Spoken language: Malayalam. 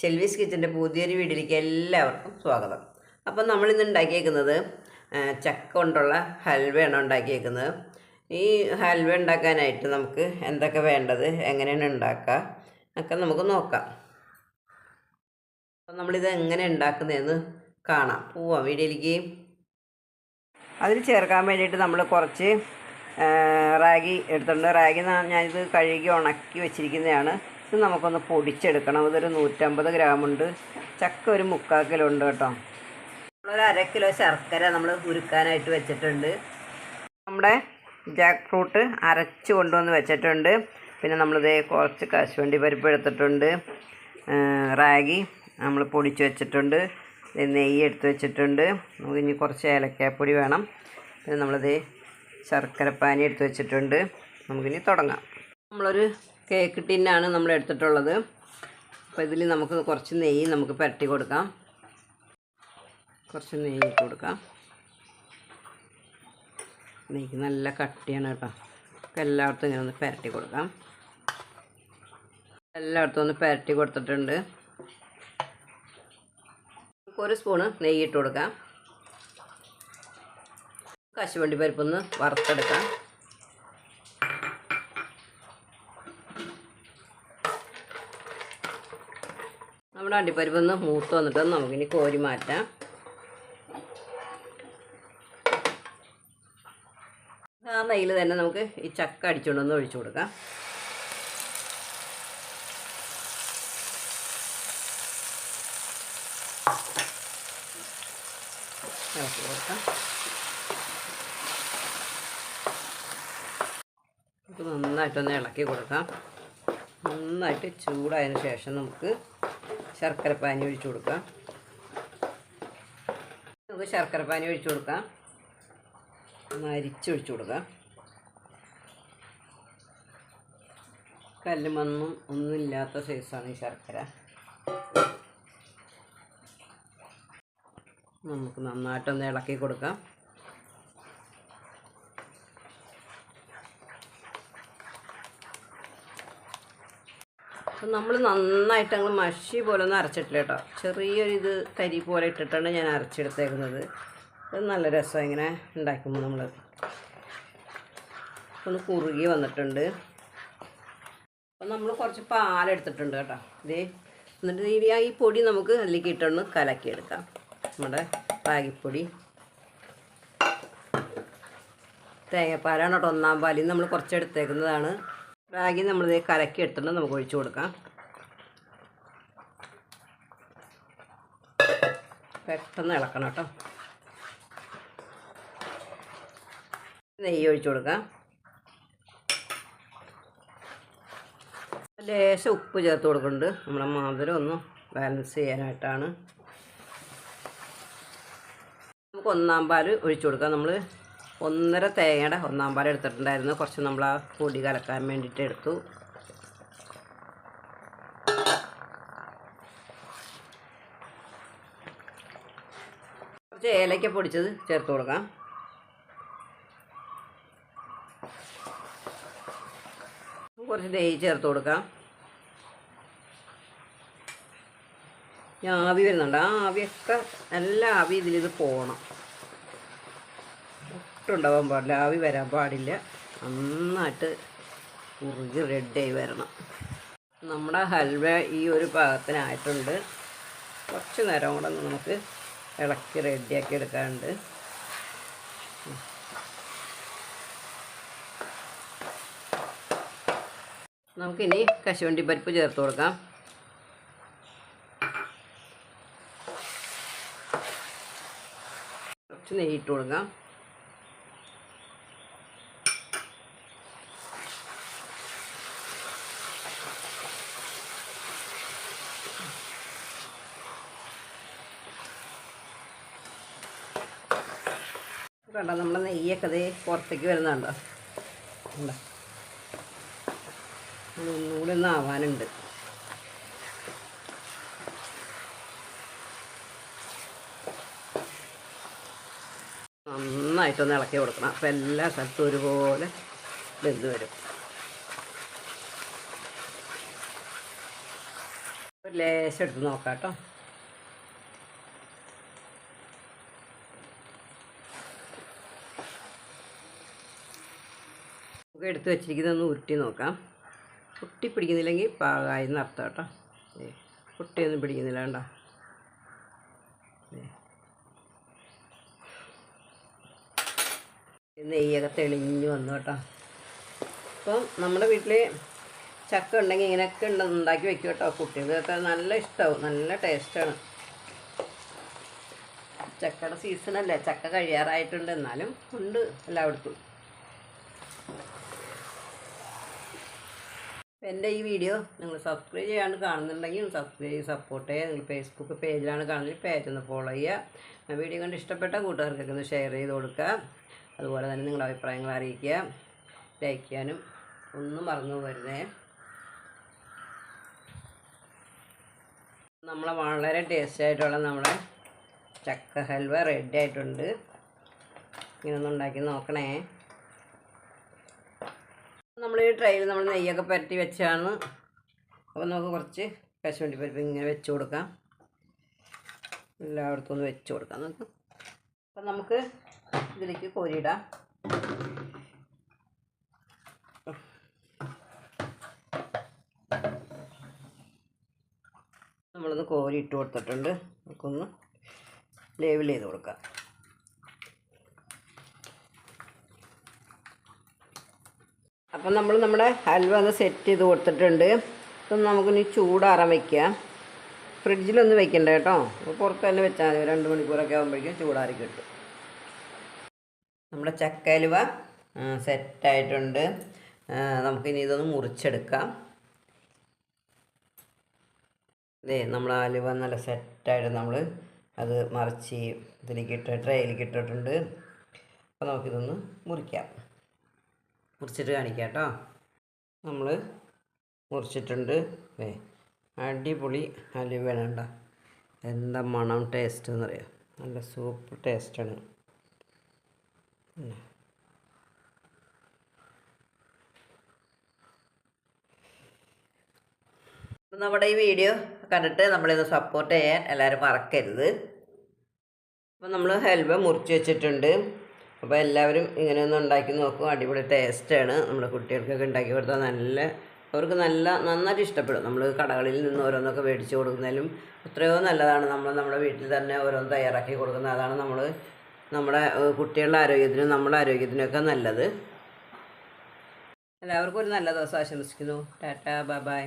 ഷെൽവീസ് കിച്ചന്റെ പുതിയൊരു വീഡിയോയിലേക്ക് എല്ലാവർക്കും സ്വാഗതം. അപ്പം നമ്മളിന്ന് ഉണ്ടാക്കിയേക്കുന്നത് ചക്ക കൊണ്ടുള്ള ഹൽവയാണ് ഉണ്ടാക്കിയേക്കുന്നത്. ഈ ഹൽവ ഉണ്ടാക്കാനായിട്ട് നമുക്ക് എന്തൊക്കെ വേണ്ടത് എങ്ങനെയാണ് ഉണ്ടാക്കുക ഒക്കെ നമുക്ക് നോക്കാം. അപ്പം നമ്മളിത് എങ്ങനെ ഉണ്ടാക്കുന്നതെന്ന് കാണാം. പോവാം വീഡിയോയിലേക്ക് അതിൽ ചേർക്കാൻ വേണ്ടിയിട്ട് നമ്മൾ കുറച്ച് റാഗി എടുത്തിട്ടുണ്ട്. റാഗി ഞാനിത് കഴുകി ഉണക്കി വെച്ചിരിക്കുന്നതാണ്. ഇത് നമുക്കൊന്ന് പൊടിച്ചെടുക്കണം. ഇതൊരു നൂറ്റമ്പത് ഗ്രാമുണ്ട്. ചക്ക ഒരു മുക്കാൽ കിലോ ഉണ്ട് കേട്ടോ. നമ്മളൊരു അര കിലോ ശർക്കര നമ്മൾ ഉരുക്കാനായിട്ട് വെച്ചിട്ടുണ്ട്. നമ്മുടെ ജാക്ക് ഫ്രൂട്ട് അരച്ച് കൊണ്ടുവന്ന് വെച്ചിട്ടുണ്ട്. പിന്നെ നമ്മളിത് കുറച്ച് കശുവണ്ടി പരിപ്പ് എടുത്തിട്ടുണ്ട്. റാഗി നമ്മൾ പൊടിച്ച് വെച്ചിട്ടുണ്ട്. നെയ്യ് എടുത്ത് വെച്ചിട്ടുണ്ട്. നമുക്ക് ഇനി കുറച്ച് ഏലക്കാപ്പൊടി വേണം. പിന്നെ നമ്മളിത് ശർക്കരപ്പാനി എടുത്ത് വെച്ചിട്ടുണ്ട്. നമുക്കിനി തുടങ്ങാം. നമ്മളൊരു കേക്ക് ടിന്നാണ് നമ്മൾ എടുത്തിട്ടുള്ളത്. അപ്പോൾ ഇതിൽ നമുക്ക് കുറച്ച് നെയ്യ് നമുക്ക് പുരട്ടി കൊടുക്കാം. കുറച്ച് നെയ്യ് ഇട്ട് കൊടുക്കാം. നെയ്ക്ക് നല്ല കട്ടിയാണ് കേട്ടോ. അപ്പോൾ എല്ലായിടത്തും ഇങ്ങനെ ഒന്ന് പുരട്ടി കൊടുക്കാം. എല്ലായിടത്തും ഒന്ന് പുരട്ടി കൊടുത്തിട്ടുണ്ട്. ഒരു സ്പൂണ് നെയ്യ് ഇട്ട് കൊടുക്കാം. കശുവണ്ടി പരിപ്പൊന്ന് വറുത്തെടുക്കാം. നമ്മുടെ അണ്ടിപ്പരിപ്പൊന്ന് മൂത്ത് വന്നിട്ട് നമുക്കിനി കോരി മാറ്റാം. ആ നെയ്യിൽ തന്നെ നമുക്ക് ഈ ചക്ക അടിച്ചുകൊണ്ടൊന്ന് ഒഴിച്ചു കൊടുക്കാം. കൊടുക്കാം. നന്നായിട്ടൊന്ന് ഇളക്കി കൊടുക്കാം. നന്നായിട്ട് ചൂടായതിനു ശേഷം നമുക്ക് ശർക്കര പാനി ഒഴിച്ചു കൊടുക്കാം. നമുക്ക് ശർക്കര പാനി ഒഴിച്ചു കൊടുക്കാം. ഒന്ന് അരിച്ചൊഴിച്ചു കൊടുക്കാം. കല്ല് മണ്ണും ഒന്നുമില്ലാത്ത സൈസാണ് ഈ ശർക്കര. നമുക്ക് നന്നായിട്ടൊന്ന് ഇളക്കി കൊടുക്കാം. അപ്പം നമ്മൾ നന്നായിട്ട് അങ്ങ് മഷി പോലെ ഒന്നും അരച്ചിട്ടില്ല കേട്ടോ. ചെറിയൊരു ഇത് തരി പോലെ ഇട്ടിട്ടാണ് ഞാൻ അരച്ചെടുത്തേക്കുന്നത്. അത് നല്ല രസം ഇങ്ങനെ ഉണ്ടാക്കുമ്പോൾ നമ്മൾ ഒന്ന് കുറുകി വന്നിട്ടുണ്ട്. അപ്പം നമ്മൾ കുറച്ച് പാലെടുത്തിട്ടുണ്ട് കേട്ടോ. ഇതേ എന്നിട്ട് ഈ പൊടി നമുക്ക് അതിലേക്ക് ഇട്ടൊന്ന് കലക്കിയെടുക്കാം. നമ്മുടെ റാഗിപ്പൊടി തേങ്ങാപ്പാലാണ് കേട്ടോ ഒന്നാം പാലിൽ നമ്മൾ കുറച്ച് എടുത്തേക്കുന്നതാണ്. റാഗി നമ്മളിത് കലക്കി എടുത്തിട്ട് നമുക്ക് ഒഴിച്ചു കൊടുക്കാം. പെട്ടെന്ന് ഇളക്കണം കേട്ടോ. നെയ്യ് ഒഴിച്ചു കൊടുക്കാം. ലേശം ഉപ്പ് ചേർത്ത് കൊടുക്കുന്നുണ്ട്. നമ്മുടെ മധുരം ഒന്ന് ബാലൻസ് ചെയ്യാനായിട്ടാണ്. നമുക്ക് ഒന്നാം പാൽ ഒഴിച്ചു കൊടുക്കാം. നമ്മൾ ഒന്നര തേങ്ങയുടെ ഒന്നാം പാൽ എടുത്തിട്ടുണ്ടായിരുന്നു. കുറച്ച് നമ്മൾ ആ പൊടി കലക്കാൻ വേണ്ടിയിട്ട് എടുത്തു. കുറച്ച് ഏലക്ക പൊടിച്ചത് ചേർത്ത് കൊടുക്കാം. കുറച്ച് നെയ്യ് ചേർത്ത് കൊടുക്കാം. ആവി വരുന്നുണ്ട്. ആ ആവിയൊക്കെ നല്ല ആവി ഇതിലിത് പോകണം ഒട്ടുണ്ടാവാൻ പാടില്ല ആവി വരാൻ പാടില്ല. നന്നായിട്ട് കുറുകി റെഡിയായി വരണം. നമ്മുടെ ഹൽവ ഈ ഒരു പാകത്തിനായിട്ടുണ്ട്. കുറച്ച് നേരം കൂടെ നമുക്ക് ഇളക്കി റെഡിയാക്കി എടുക്കാനുണ്ട്. നമുക്കിനി കശുവണ്ടി പരിപ്പ് ചേർത്ത് കൊടുക്കാം. കുറച്ച് നെയ്യിട്ട് കൊടുക്കാം. കണ്ടോ? നമ്മുടെ നെയ്യൊക്കെ അതേ പുറത്തേക്ക് വരുന്നുണ്ടോ? കണ്ടോ ഒന്നുകൂടി ഒന്ന് ആവാനുണ്ട്. നന്നായിട്ടൊന്ന് ഇളക്കി കൊടുക്കണം. അപ്പം എല്ലാ സ്ഥലത്തും ഒരുപോലെ വെന്ത് വരും. ലേശം എടുത്ത് നോക്കാം കേട്ടോ. നമുക്ക് എടുത്ത് വെച്ചിരിക്കുന്നതൊന്ന് ഉരുട്ടി നോക്കാം. പൊട്ടി പിടിക്കുന്നില്ലെങ്കിൽ പാകമായി എന്നർത്ഥം കേട്ടോ. ദേ, പൊട്ടിയൊന്നും പിടിക്കുന്നില്ല കേട്ടോ. നെയ്യൊക്കെ തെളിഞ്ഞ് വന്നു കേട്ടോ. അപ്പം നമ്മുടെ വീട്ടിൽ ചക്ക ഉണ്ടെങ്കിൽ ഇങ്ങനെയൊക്കെ ഉണ്ട് ഉണ്ടാക്കി വെക്കും കേട്ടോ കുട്ടികൾക്കൊക്കെ നല്ല ഇഷ്ടമാവും നല്ല ടേസ്റ്റാണ്. ചക്കയുടെ സീസണല്ലേ ചക്ക കഴിയാറായിട്ടുണ്ട്. എന്നാലും ഉണ്ട് എല്ലായിടത്തും. എന്റെ ഈ വീഡിയോ നിങ്ങൾ സബ്സ്ക്രൈബ് ചെയ്യാണ്ട് കാണുന്നുണ്ടെങ്കിൽ സബ്സ്ക്രൈബ് സപ്പോർട്ട് ചെയ്യുക. നിങ്ങൾ ഫേസ്ബുക്ക് പേജിലാണ് കാണുന്നത്. പേജ് ഒന്ന് ഫോളോ ചെയ്യുക. വീഡിയോ കണ്ട് ഇഷ്ടപ്പെട്ട കൂട്ടുകാർക്കൊക്കെ ഒന്ന് ഷെയർ ചെയ്ത് കൊടുക്കുക. അതുപോലെ തന്നെ നിങ്ങളുടെ അഭിപ്രായങ്ങൾ അറിയിക്കുക. ലൈക്ക് ചെയ്യാനും ഒന്നും മറന്നു പോകരുതേ. നമ്മളെ വളരെ ടേസ്റ്റ് ആയിട്ടുള്ള നമ്മുടെ ചക്ക ഹൽവ റെഡി ആയിട്ടുണ്ട്. ഇങ്ങനെ ഒന്ന് ഉണ്ടാക്കി നോക്കണേ. നമ്മൾ ഈ ട്രെയിൽ നമ്മൾ നെയ്യൊക്കെ പുരട്ടി വെച്ചാണ്. അപ്പോൾ നമുക്ക് കുറച്ച് കശുവണ്ടി പരിപ്പ് ഇങ്ങനെ വെച്ച് കൊടുക്കാം. എല്ലായിടത്തും ഒന്ന് വെച്ച് കൊടുക്കാം നമുക്ക്. അപ്പം നമുക്ക് ഇതിലേക്ക് കോരിയിടാം. നമ്മളൊന്ന് കോരി ഇട്ട് കൊടുത്തിട്ടുണ്ട്. നമുക്കൊന്ന് ലേബിൾ ചെയ്ത് കൊടുക്കാം. അപ്പം നമ്മൾ നമ്മുടെ ഹൽവ ഒന്ന് സെറ്റ് ചെയ്ത് കൊടുത്തിട്ടുണ്ട്. ഇപ്പം നമുക്കിനി ചൂടാറാൻ വയ്ക്കാം ഫ്രിഡ്ജിലൊന്നും വെക്കണ്ട കേട്ടോ. പുറത്ത് തന്നെ വെച്ചാൽ മതി. രണ്ട് മണിക്കൂറൊക്കെ ആകുമ്പോഴേക്കും ചൂടാറി കിട്ടും. നമ്മുടെ ചക്ക ഹലുവ സെറ്റായിട്ടുണ്ട് നമുക്കിനി ഇതൊന്ന് മുറിച്ചെടുക്കാം. ഇതേ നമ്മൾ അലുവ നല്ല സെറ്റായിട്ട് നമ്മൾ അത് മറിച്ച് ഇതിലേക്ക് ഇട്ട് ട്രേയിലേക്ക് ഇട്ടിട്ടുണ്ട്. അപ്പോൾ നമുക്കിതൊന്ന് മുറിക്കാം. മുറിച്ചിട്ട് കാണിക്കാം കേട്ടോ. നമ്മൾ മുറിച്ചിട്ടുണ്ട്. ഏ അടിപൊളി അലുവ വേണ്ട എന്താ മണം ടേസ്റ്റ് എന്ന് എന്നറിയാം? നല്ല സൂപ്പർ ടേസ്റ്റാണ് നമ്മുടെ ഈ വീഡിയോ കണ്ടിട്ട് നമ്മളിത് സപ്പോർട്ട് ചെയ്യാൻ എല്ലാവരും മറക്കരുത്. അപ്പം നമ്മൾ ഹെൽവ മുറിച്ച് വെച്ചിട്ടുണ്ട്. അപ്പോൾ എല്ലാവരും ഇങ്ങനെ ഒന്ന് ഉണ്ടാക്കി നോക്കും. അടിപൊളി ടേസ്റ്റാണ് നമ്മുടെ കുട്ടികൾക്കൊക്കെ ഉണ്ടാക്കി കൊടുത്താൽ നല്ല അവർക്ക് നല്ല നന്നായിട്ട് ഇഷ്ടപ്പെടും. നമ്മൾ കടകളിൽ നിന്ന് ഓരോന്നൊക്കെ മേടിച്ച് കൊടുക്കുന്നതിലും എത്രയോ നല്ലതാണ്. നമ്മൾ നമ്മുടെ വീട്ടിൽ തന്നെ ഓരോന്ന് തയ്യാറാക്കി കൊടുക്കുന്നത്. അതാണ് നമ്മൾ നമ്മുടെ കുട്ടികളുടെ ആരോഗ്യത്തിനും നമ്മുടെ ആരോഗ്യത്തിനൊക്കെ നല്ലത്. എല്ലാവർക്കും ഒരു നല്ല ദിവസം ആശംസിക്കുന്നു. Tata bye bye.